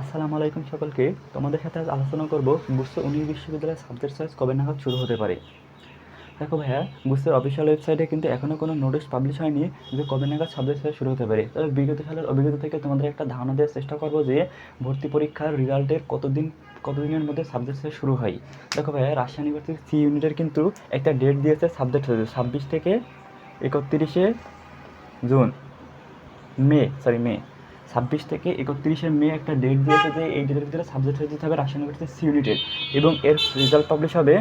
আসসালামু আলাইকুম সকলকে। তোমাদের সাথে আজ আলোচনা করব বুস্ত উনিশ বিশ্ববিদ্যালয়ের সাবজেক্ট চয়েস কবে নাগাদ শুরু হতে পারে। দেখো ভাইয়া বুস্তের অফিসিয়াল ওয়েবসাইটে কিন্তু এখনও কোনো নোটিশ পাবলিশ হয়নি যে কবে নাগাদ সাবজেক্ট চয়েস শুরু হতে পারে। তবে বিগত সালের অভিজ্ঞতা থেকে তোমাদের একটা ধারণা দেওয়ার চেষ্টা করব যে ভর্তি পরীক্ষার রেজাল্টের কতদিন, কতদিনের মধ্যে সাবজেক্ট চয়েস শুরু হয়। দেখো ভাইয়া, রাজশাহী ইউনিভার্সিটি সি ইউনিটের কিন্তু একটা ডেট দিয়েছে সাবজেক্ট চয়েস ছাব্বিশ থেকে একত্রিশে জুন। মে সরি মে। ছাব্বিশ থেকে একত্রিশে মে একটা ডেট দিয়েছে যে এই ডেটের ভিতরে সাবজেক্ট হয়ে যেতে হবে রাজশাহী ইউনিভার্সিটি সি এবং এর রেজাল্ট পাবলিশ হবে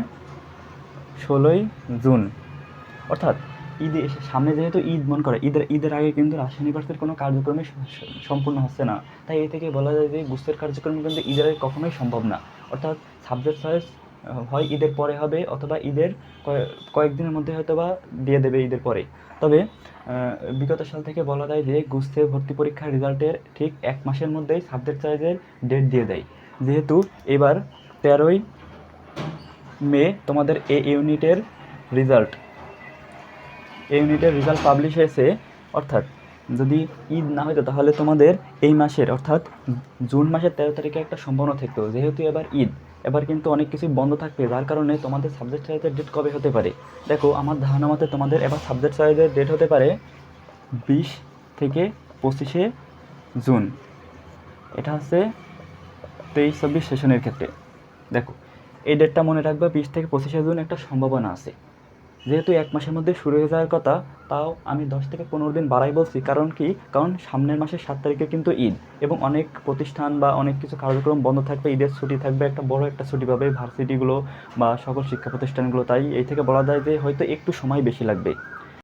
ষোলোই জুন। অর্থাৎ ঈদ সামনে যেহেতু ঈদ মন করে, ঈদের ঈদের আগে কিন্তু রাজশাহী ইউনিভার্সিটির কোনো স- সম্পূর্ণ হচ্ছে না। তাই এ থেকে বলা যায় যে গুস্তের কার্যক্রম কিন্তু ঈদের আগে কখনোই সম্ভব না। অর্থাৎ সাবজেক্ট চয়েস হয় ঈদের পরে হবে অথবা ঈদের কয়ে- কয়েকদিনের মধ্যে হয়তো বা দিয়ে দেবে ঈদের পরে তবে বিগত সাল থেকে বলা যায় যে গুস্তে ভর্তি পরীক্ষার রেজাল্টের ঠিক এক মাসের মধ্যেই সাবজেক্ট চয়েসের ডেট দিয়ে দেয়। যেহেতু এবার তেরোই মে তোমাদের এ ইউনিটের রেজাল্ট। এ ইউনিটের রেজাল্ট পাবলিশ হয়েছে, অর্থাৎ যদি ঈদ না হতো তাহলে তোমাদের এই মাসের, অর্থাৎ জুন মাসের তেরো তারিখে একটা সম্ভাবনা থাকতো। যেহেতু এবার ঈদ এবার কিন্তু অনেক কিছু বন্ধ থাকবে, যার কারণে তোমাদের সাবজেক্ট সাইজের ডেট কবে হতে পারে? দেখো, আমার ধারণা মতে তোমাদের এবার সাবজেক্ট সাইজের ডেট হতে পারে বিশ থেকে পঁচিশে জুন। এটা হচ্ছে তেইশ, চব্বিশ সেশনের ক্ষেত্রে। দেখো, এই ডেটটা মনে রাখবে, বিশ থেকে পঁচিশে জুন একটা সম্ভাবনা আছে। যেহেতু এক মাসের মধ্যে শুরু হয়ে যাওয়ার কথা, তাও আমি দশ থেকে পনেরো দিন বাড়াই বলছি। কারণ কি? কারণ সামনের মাসের সাত তারিখে কিন্তু ঈদ এবং অনেক প্রতিষ্ঠান বা অনেক কিছু কার্যক্রম বন্ধ থাকবে, ঈদের ছুটি থাকবে, একটা বড় একটা ছুটি পাবে ভার্সিটিগুলো বা সকল শিক্ষা প্রতিষ্ঠানগুলো। তাই এই থেকে বলা যায় যে হয়তো একটু সময় বেশি লাগবে।